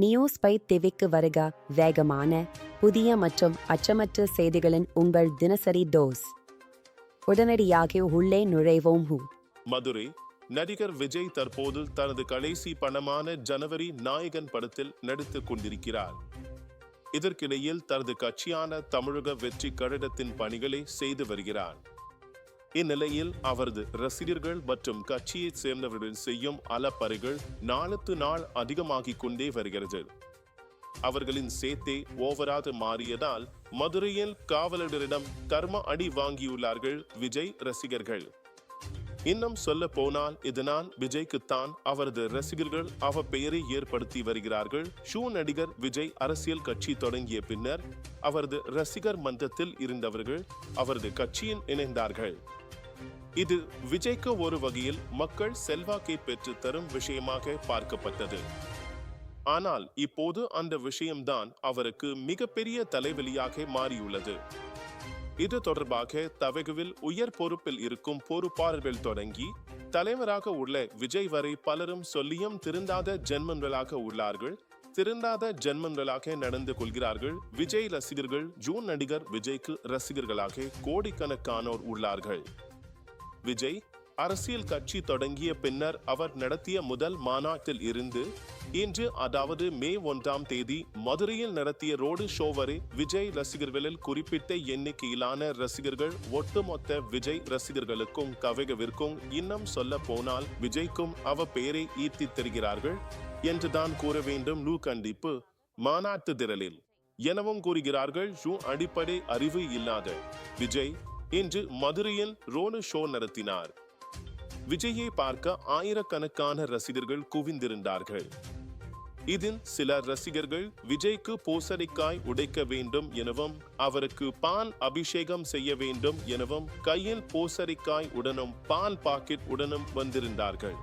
நியூஸ்பை by வருக. வேகமான புதிய மற்றும் அச்சமற்ற செய்திகளின் உங்கள் தினசரி டோஸ். உடனடியாக உள்ளே நுழைவோம் ஹூ. மதுரை நடிகர் விஜய் தற்போது தனது கடைசி பணமான ஜனவரி நாயகன் படத்தில் நடித்துக் கொண்டிருக்கிறார். இதற்கிடையில் தனது கட்சியான தமிழக வெற்றி கழகத்தின் பணிகளை செய்து வருகிறார். இந்நிலையில் அவரது ரசிகர்கள் மற்றும் கட்சியைச் சேர்ந்தவர்கள் செய்யும் அலப்பறைகள் நாளுக்கு நாள் அதிகமாகிக் கொண்டே வருகிறது. அவர்களின் சேத்தே ஓவராக மாறியதால் மதுரையில் காவலரிடம் கர்ம அடி வாங்கியுள்ளார்கள் விஜய் ரசிகர்கள். இன்னும் சொல்ல போனால் இதனால் விஜய்க்குத்தான் அவரது ரசிகர்கள் அவ பெயரை ஏற்படுத்தி வருகிறார்கள். ஷூ நடிகர் விஜய் அரசியல் கட்சி தொடங்கிய பின்னர் அவரது ரசிகர் மன்றத்தில் இருந்தவர்கள் அவரது கட்சியில் இணைந்தார்கள். இது விஜய்க்கு ஒரு வகையில் மக்கள் செல்வாக்கை பெற்று தரும் விஷயமாக பார்க்கப்பட்டது. ஆனால் இப்போது அந்த விஷயம்தான் அவருக்கு மிகப்பெரிய தலைவலியாக மாறியுள்ளது. இது தொடர்பாக தவகுவில் உயர் பொறுப்பில் இருக்கும் பொறுப்பாளர்கள் தொடங்கி தலைவராக உள்ள விஜய் வரை பலரும் சொல்லியும் திருந்தாத ஜென்மன்களாக உள்ளார்கள். திருந்தாத ஜென்மன்களாக நடந்து கொள்கிறார்கள். விஜய் ரசிகர்கள் ஜூன் நடிகர் விஜய்க்கு ரசிகர்களாக கோடிக்கணக்கானோர் உள்ளார்கள். விஜய் அரசியல் கட்சி தொடங்கிய பின்னர் அவர் நடத்திய முதல் மாநாட்டில் இருந்து இன்று அதாவது மே ஒன்றாம் தேதி மதுரையில் நடத்திய ரோடு ஷோ வரை விஜய் ரசிகர்களில் குறிப்பிட்ட எண்ணிக்கையிலான ரசிகர்கள் ஒட்டுமொத்த விஜய் ரசிகர்களுக்கும் கவிகவிற்கும் இன்னும் சொல்ல போனால் விஜய்க்கும் அவ பெயரை ஈர்த்தி தருகிறார்கள் என்றுதான் கூற வேண்டும் லூ கண்டிப்பு. மாநாட்டு திரளில் எனவும் கூறுகிறார்கள் ஷூ அடிப்படை அறிவு இல்லாத விஜய் இன்று மதுரையில் ரோடு ஷோ நடத்தினார். விஜயை பார்க்க ஆயிரக்கணக்கான ரசிகர்கள் குவிந்திருந்தார்கள். இதில் சில ரசிகர்கள் விஜய்க்கு பூசணிக்காய் உடைக்க வேண்டும் எனவும் அவருக்கு பால் அபிஷேகம் செய்ய வேண்டும் எனவும் கையில் பூசணிக்காய் உடனும் பால் பாக்கெட் உடனும் வந்திருந்தார்கள்.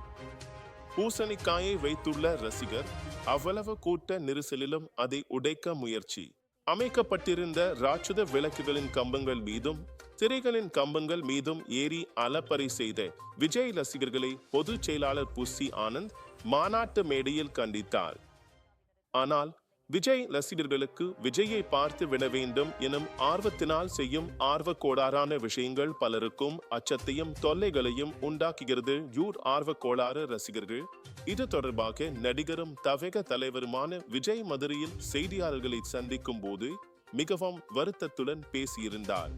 பூசணிக்காயை வைத்துள்ள ரசிகர் அவ்வளவு கூட்ட நெரிசலிலும் அதை உடைக்க முயற்சி. அமைக்கப்பட்டிருந்த ராட்சத விளக்குகளின் கம்பங்கள் மீதும் திரைகளின் கம்பங்கள் மீதும் ஏறி அலப்பறை செய்த விஜய் ரசிகர்களை பொதுச் செயலாளர் புசி ஆனந்த் மாநாட்டு மேடையில் கண்டித்தார். ஆனால் விஜய் ரசிகர்களுக்கு விஜயை பார்த்து விட வேண்டும் எனும் ஆர்வத்தினால் செய்யும் ஆர்வ கோளாறான விஷயங்கள் பலருக்கும் அச்சத்தையும் தொல்லைகளையும் உண்டாக்குகிறது யூர் ஆர்வ கோளாறு ரசிகர்கள். இது தொடர்பாக நடிகரும் தவக தலைவருமான விஜய் மதுரையில் செய்தியாளர்களை சந்திக்கும் போது மிகவும் வருத்தத்துடன் பேசியிருந்தார்.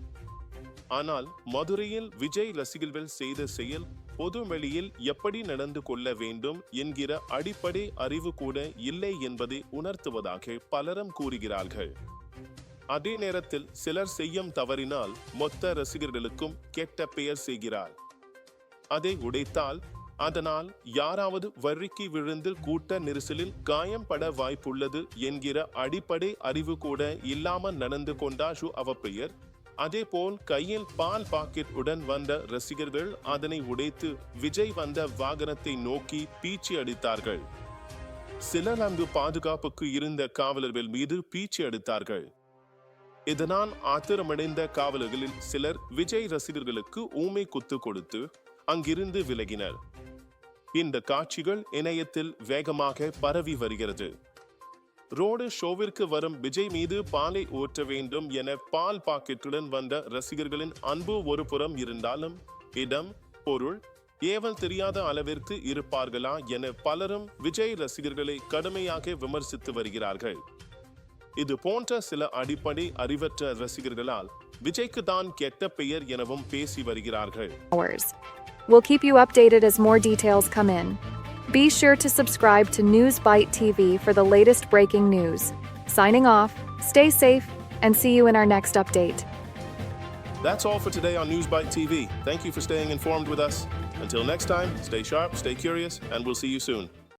ஆனால் மதுரையில் விஜய் ரசிகர்கள் செய்த செயல் பொது வெளியில் எப்படி நடந்து கொள்ள வேண்டும் என்கிற அடிப்படை அறிவு கூட இல்லை என்பதை உணர்த்துவதாக பலரும் கூறுகிறார்கள். அதே நேரத்தில் சிலர் செய்யும் தவறினால் மொத்த ரசிகர்களுக்கும் கெட்ட பெயர் செய்கிறார். அதை உடைத்தால் அதனால் யாராவது வரிக்கு விழுந்து கூட்ட நெரிசலில் காயம் பட வாய்ப்புள்ளது என்கிற அடிப்படை அறிவு கூட இல்லாமல் நடந்து கொண்டாஷு அவ பெயர். அதேபோல் கையில் பால் பாக்கெட் உடன் வந்த ரசிகர்கள் அதனை உடைத்து விஜய் வந்த வாகனத்தை நோக்கி பீச்சி அடித்தார்கள். சிலர் அங்கு பாதுகாப்புக்கு இருந்த காவலர்கள் மீது பீச்சி அடித்தார்கள். இதனால் ஆத்திரமடைந்த காவலர்களில் சிலர் விஜய் ரசிகர்களுக்கு ஊமை குத்து கொடுத்து அங்கிருந்து விலகினர். இந்த காட்சிகள் இணையத்தில் வேகமாக பரவி வருகிறது. ரோடு ஷோவிற்கு வரும் விஜய் மீது பாலை ஊற்ற வேண்டும் என பால் பாக்கெட்டுடன் வந்த ரசிகர்களின் அன்பு ஒரு புறம் இருந்தாலும் இடம் பொருள் ஏவல் தெரியாத அளவிற்கு இருப்பார்களா என பலரும் விஜய் ரசிகர்களை கடுமையாக விமர்சித்து வருகிறார்கள் இது போன்ற சில அடிப்படை அறிவற்ற ரசிகர்களால் விஜய்க்கு தான் கெட்ட பெயர் எனவும் பேசி வருகிறார்கள். We'll keep you updated as more details come in. Be sure to subscribe to News Bite TV for the latest breaking news. Signing off, stay safe, and see you in our next update. That's all for today on Newsbite TV. Thank you for staying informed with us. Until next time, stay sharp, stay curious, and we'll see you soon.